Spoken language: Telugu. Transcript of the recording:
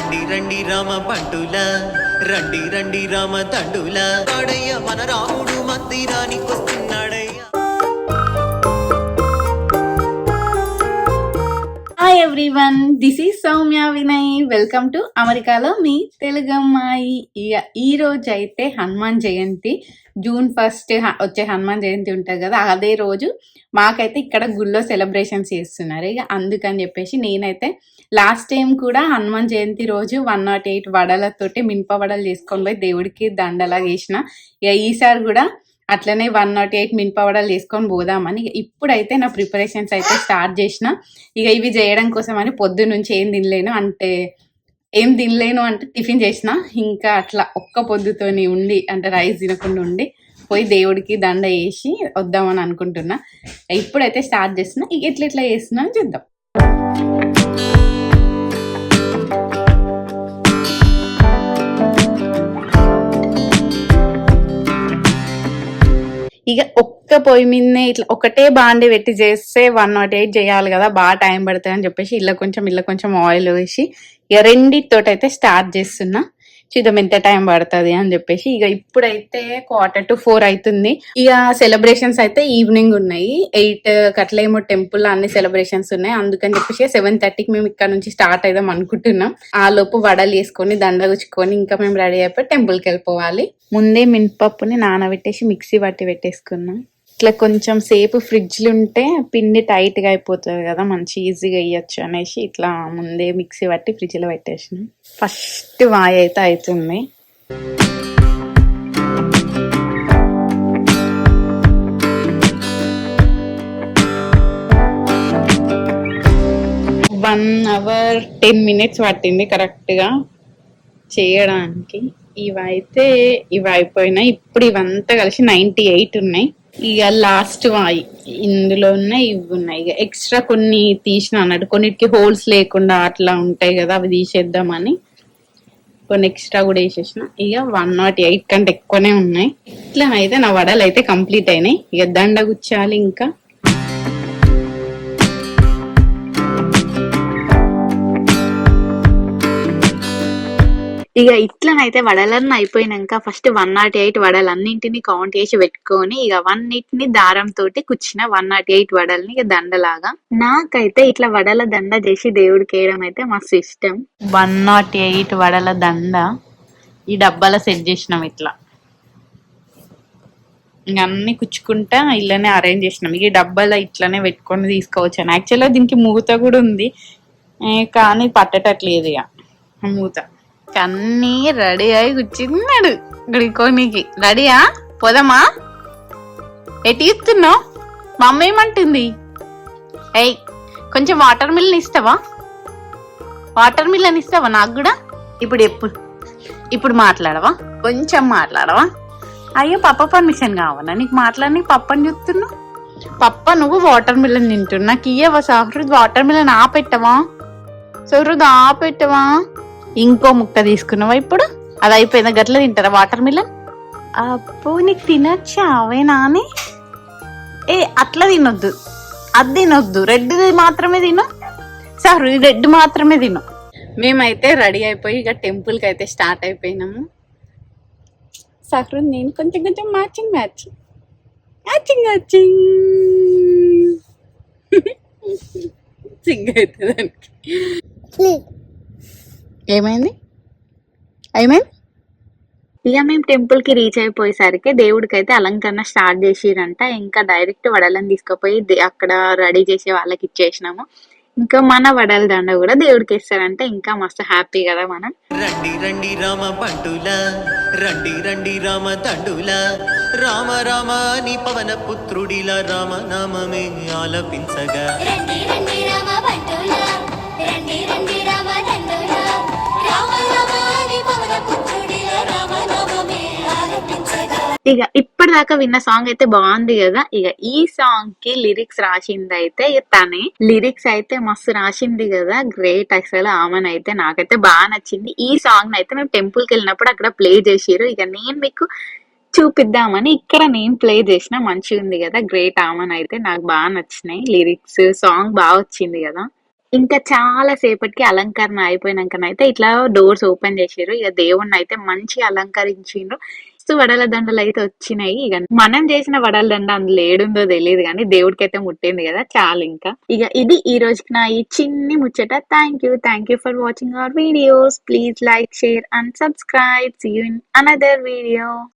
రండి రండి రామ బంటుల రండి రండి రామ దండుల. వాడయ్య మన రాముడు మందిరానికి వస్తున్నాడయ్య. Hi everyone this is Soumya Vinay welcome to అమెరికాలో మీ తెలుగు అమ్మాయి ఈ రోజు అయితే హనుమాన్ జయంతి. జూన్ ఫస్ట్ వచ్చే హనుమాన్ జయంతి ఉంటుంది కదా అదే రోజు మాకైతే ఇక్కడ గుళ్ళో సెలబ్రేషన్స్ చేస్తున్నారు. ఇక అందుకని చెప్పేసి నేనైతే లాస్ట్ టైం కూడా హనుమాన్ జయంతి రోజు వన్ నాట్ ఎయిట్ వడలతోటి మినప వడలు చేసుకొని పోయి దేవుడికి దండలా వేసిన. ఇక ఈసారి కూడా అట్లనే వన్ నాట్ ఎయిట్ మినప వడలు చేసుకొని పోదామని ఇక ఇప్పుడైతే నా ప్రిపరేషన్స్ అయితే స్టార్ట్ చేసిన. ఇక ఇవి చేయడం కోసం అని పొద్దు నుంచి ఏం తినలేను. అంటే ఏం తినలేను అంటే టిఫిన్ చేసిన. ఇంకా అట్లా ఒక్క పొద్దుతోని ఉండి అంటే రైస్ తినకుండా ఉండి పోయి దేవుడికి దండ వేసి వద్దామని అనుకుంటున్నా. ఇప్పుడైతే స్టార్ట్ చేస్తున్నా ఇక ఎట్లా ఎట్లా చేస్తున్నా అని చూద్దాం. ఇక ఒక్క పొయ్యి మీదనే ఇట్లా ఒకటే బాండి పెట్టి చేస్తే వన్ నాట్ ఎయిట్ చేయాలి కదా బాగా టైం పడుతుంది అని చెప్పేసి ఇలా కొంచెం ఇలా కొంచెం ఆయిల్ వేసి ఇక రెండిటితోటైతే అయితే స్టార్ట్ చేస్తున్నా. చూద్దాం ఎంత టైం పడుతుంది అని చెప్పేసి ఇక ఇప్పుడైతే క్వార్టర్ టు ఫోర్ అవుతుంది ఇక సెలబ్రేషన్స్ అయితే ఈవినింగ్ ఉన్నాయి. ఎయిట్ కట్లేమో టెంపుల్ అన్ని సెలబ్రేషన్స్ ఉన్నాయి. అందుకని చెప్పేసి సెవెన్ థర్టీకి మేము ఇక్కడ నుంచి స్టార్ట్ అవుదాం అనుకుంటున్నాం. ఆ లోపు వడలు వేసుకొని దండగుచ్చుకొని ఇంకా మేము రెడీ అయిపోయి టెంపుల్కి వెళ్ళిపోవాలి. ముందే మినపప్పుని నానబెట్టేసి మిక్సీ పట్టి పెట్టేసుకున్నాం. ఇట్లా కొంచెం సేపు ఫ్రిడ్జ్లు ఉంటే పిండి టైట్గా అయిపోతుంది కదా మంచి ఈజీగా వేయచ్చు అనేసి ఇట్లా ముందే మిక్సీ పట్టి ఫ్రిడ్జ్లో పెట్టేసిన. పెట్టేసినాం ఫస్ట్ వాయి అయితే అవుతుంది వన్ అవర్ టెన్ మినిట్స్ పట్టింది కరెక్ట్గా చేయడానికి. ఇవైతే ఇవి అయిపోయినాయి. ఇప్పుడు ఇవంతా కలిసి నైంటీ ఎయిట్ ఉన్నాయి. ఇక లాస్ట్ ఇందులో ఉన్నాయి ఇవి ఉన్నాయి. ఇక ఎక్స్ట్రా కొన్ని తీసిన అన్నట్టు కొన్నిటికి హోల్స్ లేకుండా అట్లా ఉంటాయి కదా అవి తీసేద్దామని. కొన్ని ఎక్స్ట్రా కూడా వేసేసిన. ఇక వన్ నాట్ ఎయిట్ కంటే ఎక్కువనే ఉన్నాయి. ఇట్లనైతే నా వడలు అయితే కంప్లీట్ అయినాయి. ఇక దండ గుచ్చాలి ఇంకా. ఇక ఇట్లనైతే వడలన్నీ అయిపోయినాక ఫస్ట్ వన్ నాట్ ఎయిట్ వడలన్నింటినీ కౌంట్ చేసి పెట్టుకొని ఇక వన్నిటిని ని దారం తోటి కుచ్చిన వన్ నాట్ ఎయిట్ వడల్ని ఇక దండలాగా. నాకైతే ఇట్లా వడల దండ చేసి దేవుడికి వేయడం అయితే మస్తు ఇష్టం. వన్ నాట్ ఎయిట్ వడల దండ ఈ డబ్బాలో సెట్ చేసినాం ఇట్లా. ఇంక అన్ని కుచ్చుకుంటా ఇలానే అరేంజ్ చేసినాం. ఈ డబ్బాలో ఇట్లానే పెట్టుకొని తీసుకోవచ్చాను. యాక్చువల్గా దీనికి మూత కూడా ఉంది. కానీ పట్టేటట్లేదు ఇక. మూత. కన్నీ రెడీ అయి కూర్చున్నాడు గుడికోనికి. రెడీయా? పోదామా? ఎటు ఇస్తున్నావు? మా అమ్మ ఏమంటుంది? ఏయ్ కొంచెం వాటర్ మిల్లన్ ఇస్తావా? వాటర్ మిల్లన్ ఇస్తావా నాకు కూడా? ఇప్పుడు ఎప్పుడు ఇప్పుడు మాట్లాడవా? కొంచెం మాట్లాడవా? అయ్యో పప్ప పర్మిషన్ కావాలా? నీకు మాట్లాడి పప్పని చూస్తున్నావు? పప్ప నువ్వు వాటర్ మిల్లన్ తింటున్నా నాకు ఇయ్యవా సహృద్? వాటర్ మిల్లన్ ఆపెట్టవా? సహృద్ ఆపెట్టవా? ఇంకో ముక్క తీసుకున్నావా ఇప్పుడు? అది అయిపోయిందా? గట్ల తింటారా? వాటర్ మిల్లన్ అప్పు నీకు తినచ్చా? అవే నాని. ఏ అట్లా తినొద్దు. అది తినొద్దు. రెడ్ మాత్రమే తిను. సార్ రెడ్ మాత్రమే తిను. మేమైతే రెడీ అయిపోయి ఇక టెంపుల్కి అయితే స్టార్ట్ అయిపోయినాము. సహృ నేను కొంచెం కొంచెం మ్యాచింగ్ మ్యాచింగ్ మ్యాచింగ్ మ్యాచింగ్ సింగ్ అవుతుంది దానికి. ఏమైంది? ఏమైంది? ఇక మేము టెంపుల్కి రీచ్ అయిపోయేసరికి దేవుడికి అయితే అలంకరణ స్టార్ట్ చేసిరంట. ఇంకా డైరెక్ట్ వడలను తీసుకుపోయి అక్కడ రెడీ చేసే వాళ్ళకి ఇచ్చేసినాము. ఇంకా మన వడల దండ కూడా దేవుడికి ఇస్తారంటే. ఇంకా మస్తు హ్యాపీ కదా మనం. రండి రండి రామ బంటుల రండి రండి రామ దండుల. రామ రామ నీ పవన పుత్రుడిలా రామ నామమే ఆలపించగా. ఇక ఇప్పటిదాకా విన్న సాంగ్ అయితే బాగుంది కదా. ఇక ఈ సాంగ్కి లిరిక్స్ రాసింది అయితే తనే. లిరిక్స్ అయితే మస్తు రాసింది కదా. గ్రేట్ అసలు ఆమెనైతే నాకైతే బాగా నచ్చింది. ఈ సాంగ్ అయితే మేము టెంపుల్కి వెళ్ళినప్పుడు అక్కడ ప్లే చేసిరు ఇక నేను మీకు చూపిద్దామని ఇక్కడ నేను ప్లే చేసిన మంచిగా ఉంది కదా. గ్రేట్ ఆమెన్ అయితే నాకు బాగా నచ్చినాయి. లిరిక్స్ సాంగ్ బాగా వచ్చింది కదా. ఇంకా చాలా సేపటికి అలంకరణ అయిపోయినాకనైతే ఇట్లా డోర్స్ ఓపెన్ చేసారు ఇక దేవుణ్ణి అయితే మంచి అలంకరించిండ్రు. మస్తు వడల దండలు అయితే వచ్చినాయి. ఇక మనం చేసిన వడల దండ అందులో ఏడుందో తెలియదు కానీ దేవుడికి అయితే ముట్టింది కదా చాలు ఇంకా. ఇక ఇది ఈ రోజుకి నా ఈ చిన్ని ముచ్చట. Thank you thank you for watching our videos please like share and subscribe see you in another video